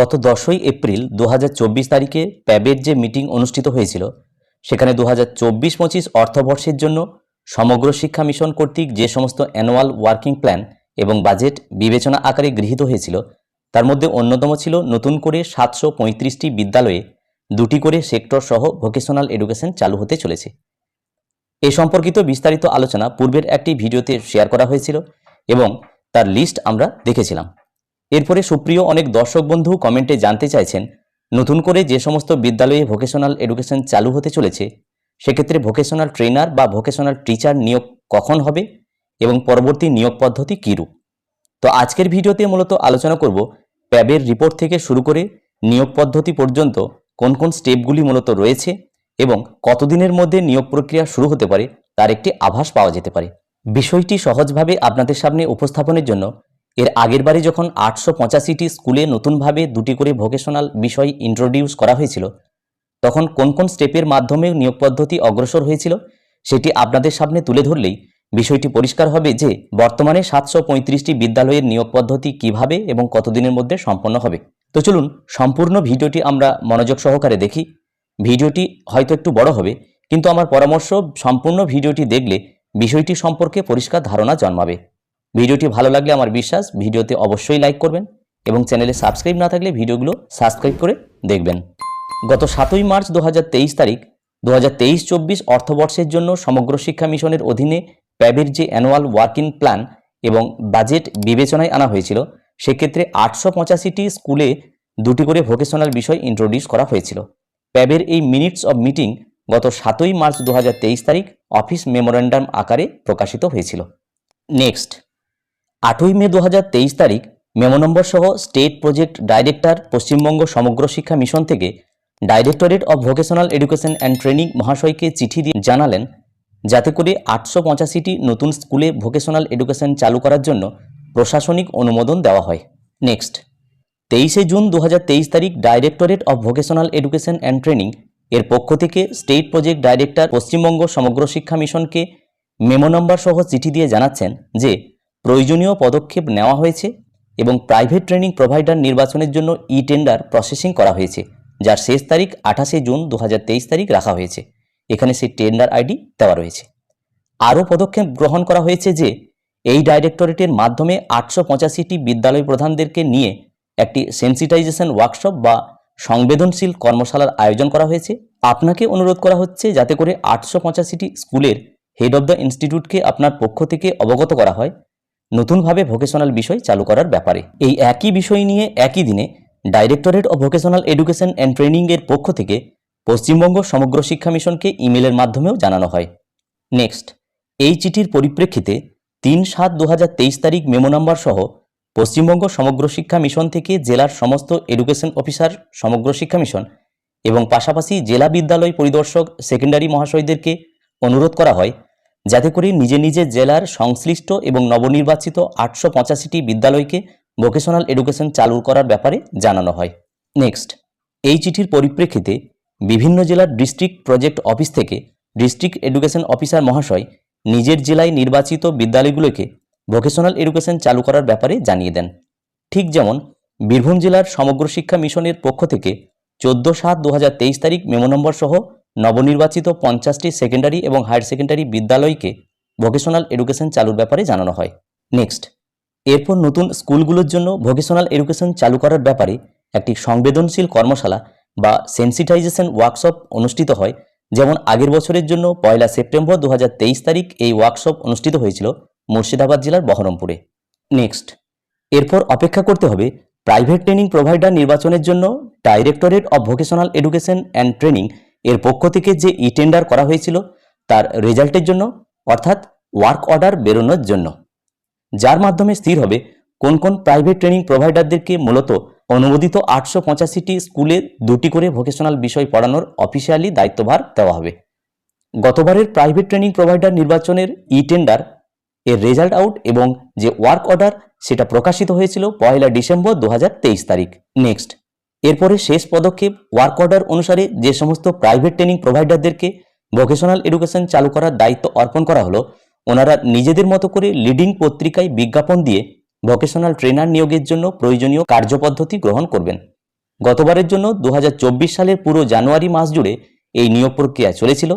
গত দশই এপ্রিল দু হাজার চব্বিশ তারিখে প্যাবের যে মিটিং অনুষ্ঠিত হয়েছিল, সেখানে দু হাজার চব্বিশ পঁচিশ অর্থবর্ষের জন্য সমগ্র শিক্ষা মিশন কর্তৃক যে সমস্ত অ্যানুয়াল ওয়ার্কিং প্ল্যান এবং বাজেট বিবেচনা আকারে গৃহীত হয়েছিল, তার মধ্যে অন্যতম ছিল নতুন করে সাতশো পঁয়ত্রিশটি বিদ্যালয়ে দুটি করে সেক্টর সহ ভোকেশনাল এডুকেশন চালু হতে চলেছে। এ সম্পর্কিত বিস্তারিত আলোচনা পূর্বের একটি ভিডিওতে শেয়ার করা হয়েছিল এবং তার লিস্ট আমরা দেখেছিলাম। এরপরে সুপ্রিয় অনেক দর্শক বন্ধু কমেন্টে জানতে চাইছেন, নতুন করে যে সমস্ত বিদ্যালয়ে ভোকেশনাল এডুকেশন চালু হতে চলেছে, সেক্ষেত্রে ভোকেশনাল ট্রেনার বা ভোকেশনাল টিচার নিয়োগ কখন হবে এবং পরবর্তী নিয়োগ পদ্ধতি কীরূপ? তো আজকের ভিডিওতে মূলত আলোচনা করব প্যাবের রিপোর্ট থেকে শুরু করে নিয়োগ পদ্ধতি পর্যন্ত কোন কোন স্টেপগুলি মূলত রয়েছে এবং কতদিনের মধ্যে নিয়োগ প্রক্রিয়া শুরু হতে পারে, তার একটি আভাস পাওয়া যেতে পারে। বিষয়টি সহজভাবে আপনাদের সামনে উপস্থাপনের জন্য এর আগের বারে যখন আটশো পঁচাশিটি স্কুলে নতুনভাবে দুটি করে ভোকেশনাল বিষয় ইন্ট্রোডিউস করা হয়েছিল, তখন কোন কোন স্টেপের মাধ্যমে নিয়োগ পদ্ধতি অগ্রসর হয়েছিল সেটি আপনাদের সামনে তুলে ধরলেই বিষয়টি পরিষ্কার হবে যে বর্তমানে সাতশো পঁয়ত্রিশটি বিদ্যালয়ের নিয়োগ পদ্ধতি কীভাবে এবং কতদিনের মধ্যে সম্পন্ন হবে। তো চলুন সম্পূর্ণ ভিডিওটি আমরা মনোযোগ সহকারে দেখি। ভিডিওটি হয়তো একটু বড় হবে, কিন্তু আমার পরামর্শ সম্পূর্ণ ভিডিওটি দেখলে বিষয়টি সম্পর্কে পরিষ্কার ধারণা জন্মাবে। ভিডিওটি ভালো লাগলে আমার বিশ্বাস, ভিডিওতে অবশ্যই লাইক করবেন এবং চ্যানেলে সাবস্ক্রাইব না থাকলে ভিডিওগুলো সাবস্ক্রাইব করে দেখবেন। গত সাতই মার্চ দু হাজার তেইশ তারিখ দু হাজার তেইশ চব্বিশ অর্থবর্ষের জন্য সমগ্র শিক্ষা মিশনের অধীনে প্যাবের যে অ্যানুয়াল ওয়ার্কিং প্ল্যান এবং বাজেট বিবেচনায় আনা হয়েছিল, সেক্ষেত্রে আটশো পঁচাশিটি স্কুলে দুটি করে ভোকেশনাল বিষয় ইন্ট্রোডিউস করা হয়েছিল। প্যাবের এই মিনিটস অব মিটিং গত সাতই মার্চ দু হাজার তেইশ তারিখ অফিস মেমোরেন্ডাম আকারে প্রকাশিত হয়েছিল। নেক্সট আটই মে দু হাজার তেইশ তারিখ মেমো নম্বর সহ স্টেট প্রজেক্ট ডাইরেক্টর পশ্চিমবঙ্গ সমগ্র শিক্ষা মিশন থেকে directorate of vocational education and training মহাশয়কে চিঠি দিয়ে জানালেন, যাতে করে আটশো পঁচাশিটি নতুন স্কুলে ভোকেশনাল এডুকেশন চালু করার জন্য প্রশাসনিক অনুমোদন দেওয়া হয়। নেক্সট, তেইশে জুন দু হাজার তেইশ তারিখ directorate of vocational education and training এর পক্ষ থেকে স্টেট প্রজেক্ট ডাইরেক্টর পশ্চিমবঙ্গ সমগ্র শিক্ষা মিশনকে মেমো নম্বর সহ চিঠি দিয়ে জানাচ্ছেন যে প্রয়োজনীয় পদক্ষেপ নেওয়া হয়েছে এবং প্রাইভেট ট্রেনিং প্রোভাইডার নির্বাচনের জন্য ই টেন্ডার প্রসেসিং করা হয়েছে, যার শেষ তারিখ আঠাশে জুন দু হাজার তেইশ তারিখ রাখা হয়েছে। এখানে সেই টেন্ডার আইডি দেওয়া রয়েছে। আরও পদক্ষেপ গ্রহণ করা হয়েছে যে, এই ডাইরেক্টরেটের মাধ্যমে আটশো পঁচাশিটি বিদ্যালয় প্রধানদেরকে নিয়ে একটি সেন্সিটাইজেশন ওয়ার্কশপ বা সংবেদনশীল কর্মশালার আয়োজন করা হয়েছে। আপনাকে অনুরোধ করা হচ্ছে যাতে করে আটশো পঁচাশিটি স্কুলের হেড অব দ্য ইনস্টিটিউটকে আপনার পক্ষ থেকে অবগত করা হয়। নতুনভাবে ভোকেশনাল বিষয় চালু করার ব্যাপারে। এই একই বিষয় নিয়ে একই দিনে directorate of vocational education and ট্রেনিংয়ের পক্ষ থেকে পশ্চিমবঙ্গ সমগ্র শিক্ষা মিশনকে ইমেলের মাধ্যমেও জানানো হয়। নেক্সট এই চিঠির পরিপ্রেক্ষিতে তিন সাত দু তারিখ মেমো নাম্বার সহ পশ্চিমবঙ্গ সমগ্র শিক্ষা মিশন থেকে জেলার সমস্ত এডুকেশন অফিসার সমগ্র শিক্ষা মিশন এবং পাশাপাশি জেলা বিদ্যালয় পরিদর্শক সেকেন্ডারি মহাশয়দেরকে অনুরোধ করা হয় যাতে করে নিজে নিজে জেলার সংশ্লিষ্ট এবং নবনির্বাচিত আটশো পঁচাশিটি বিদ্যালয়কে ভোকেশনাল এডুকেশন চালু করার ব্যাপারে জানানো হয়। নেক্সট এই চিঠির পরিপ্রেক্ষিতে বিভিন্ন জেলার ডিস্ট্রিক্ট প্রজেক্ট অফিস থেকে ডিস্ট্রিক্ট এডুকেশন অফিসার মহাশয় নিজের জেলায় নির্বাচিত বিদ্যালয়গুলোকে ভোকেশনাল এডুকেশন চালু করার ব্যাপারে জানিয়ে দেন। ঠিক যেমন বীরভূম জেলার সমগ্র শিক্ষা মিশনের পক্ষ থেকে চোদ্দ সাত দু তারিখ মেমো নম্বর সহ নবনির্বাচিত পঞ্চাশটি সেকেন্ডারি এবং হায়ার সেকেন্ডারি বিদ্যালয়কে ভোকেশনাল এডুকেশন চালুর ব্যাপারে জানানো হয়। নেক্সট এরপর নতুন স্কুলগুলোর জন্য ভোকেশনাল এডুকেশন চালু করার ব্যাপারে একটি সংবেদনশীল কর্মশালা বা সেন্সিটাইজেশন ওয়ার্কশপ অনুষ্ঠিত হয়, যেমন আগের বছরের জন্য পয়লা সেপ্টেম্বর দু হাজার তেইশ তারিখ এই ওয়ার্কশপ অনুষ্ঠিত হয়েছিল মুর্শিদাবাদ জেলার বহরমপুরে। নেক্সট এরপর অপেক্ষা করতে হবে প্রাইভেট ট্রেনিং প্রোভাইডার নির্বাচনের জন্য directorate of vocational education and training এর পক্ষ থেকে যে ই টেন্ডার করা হয়েছিল, তার রেজাল্টের জন্য, অর্থাৎ ওয়ার্ক অর্ডার বেরোনোর জন্য। যার মাধ্যমে স্থির হবে, কোন কোন প্রাইভেট ট্রেনিং প্রোভাইডারদেরকে মূলত অনুমোদিত আটশো পঁচাশিটি স্কুলে দুটি করে ভোকেশনাল বিষয় পড়ানোর অফিসিয়ালি দায়িত্বভার দেওয়া হবে। গতবারের প্রাইভেট ট্রেনিং প্রোভাইডার নির্বাচনের ই টেন্ডার এর রেজাল্ট আউট এবং যে ওয়ার্ক অর্ডার সেটা প্রকাশিত হয়েছিল পয়লা ডিসেম্বর দু হাজার তেইশ তারিখ। নেক্সট এরপরে শেষ পদক্ষেপ ওয়ার্ক অর্ডার অনুসারে যে সমস্ত প্রাইভেট ট্রেনিং প্রোভাইডারদেরকে ভোকেশনাল এডুকেশন চালু করার দায়িত্ব অর্পণ করা হলো, ওনারা নিজেদের মতো করে লিডিং পত্রিকায় বিজ্ঞাপন দিয়ে ভোকেশনাল ট্রেনার নিয়োগের জন্য প্রয়োজনীয় কার্যপদ্ধতি গ্রহণ করবেন। গতবারের জন্য দু হাজার চব্বিশ সালের পুরো জানুয়ারি মাস জুড়ে এই নিয়োগ প্রক্রিয়া চলেছিল।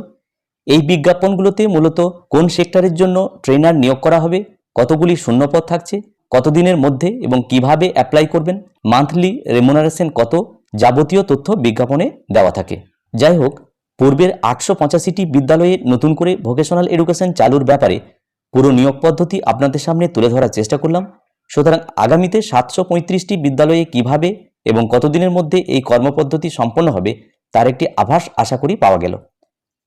এই বিজ্ঞাপনগুলোতে মূলত কোন সেক্টরের জন্য ট্রেনার নিয়োগ করা হবে, কতগুলি শূন্যপদ থাকছে কতদিনের মধ্যে এবং কীভাবে অ্যাপ্লাই করবেন? মান্থলি রেমুনারেশন কত? যাবতীয় তথ্য বিজ্ঞাপনে দেওয়া থাকে। যাই হোক, পূর্বের আটশো পঁচাশিটি বিদ্যালয়ে নতুন করে ভোকেশনাল এডুকেশন চালুর ব্যাপারে পুরো নিয়োগ পদ্ধতি আপনাদের সামনে তুলে ধরার চেষ্টা করলাম। সুতরাং আগামীতে সাতশো পঁয়ত্রিশটি বিদ্যালয়ে কীভাবে এবং কতদিনের মধ্যে এই কর্মপদ্ধতি সম্পন্ন হবে, তার একটি আভাস আশা করি পাওয়া গেল।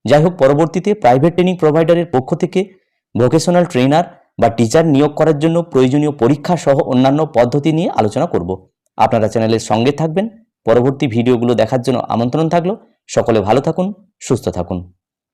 যাই হোক, পরবর্তীতে প্রাইভেট ট্রেনিং প্রোভাইডারের পক্ষ থেকে ভোকেশনাল ট্রেনার বা টিচার নিয়োগ করার জন্য প্রয়োজনীয় পরীক্ষা সহ অন্যান্য পদ্ধতি নিয়ে আলোচনা করব। আপনারা চ্যানেলের সঙ্গে থাকবেন। পরবর্তী ভিডিওগুলো দেখার জন্য আমন্ত্রণ থাকল। সকলে ভালো থাকুন, সুস্থ থাকুন।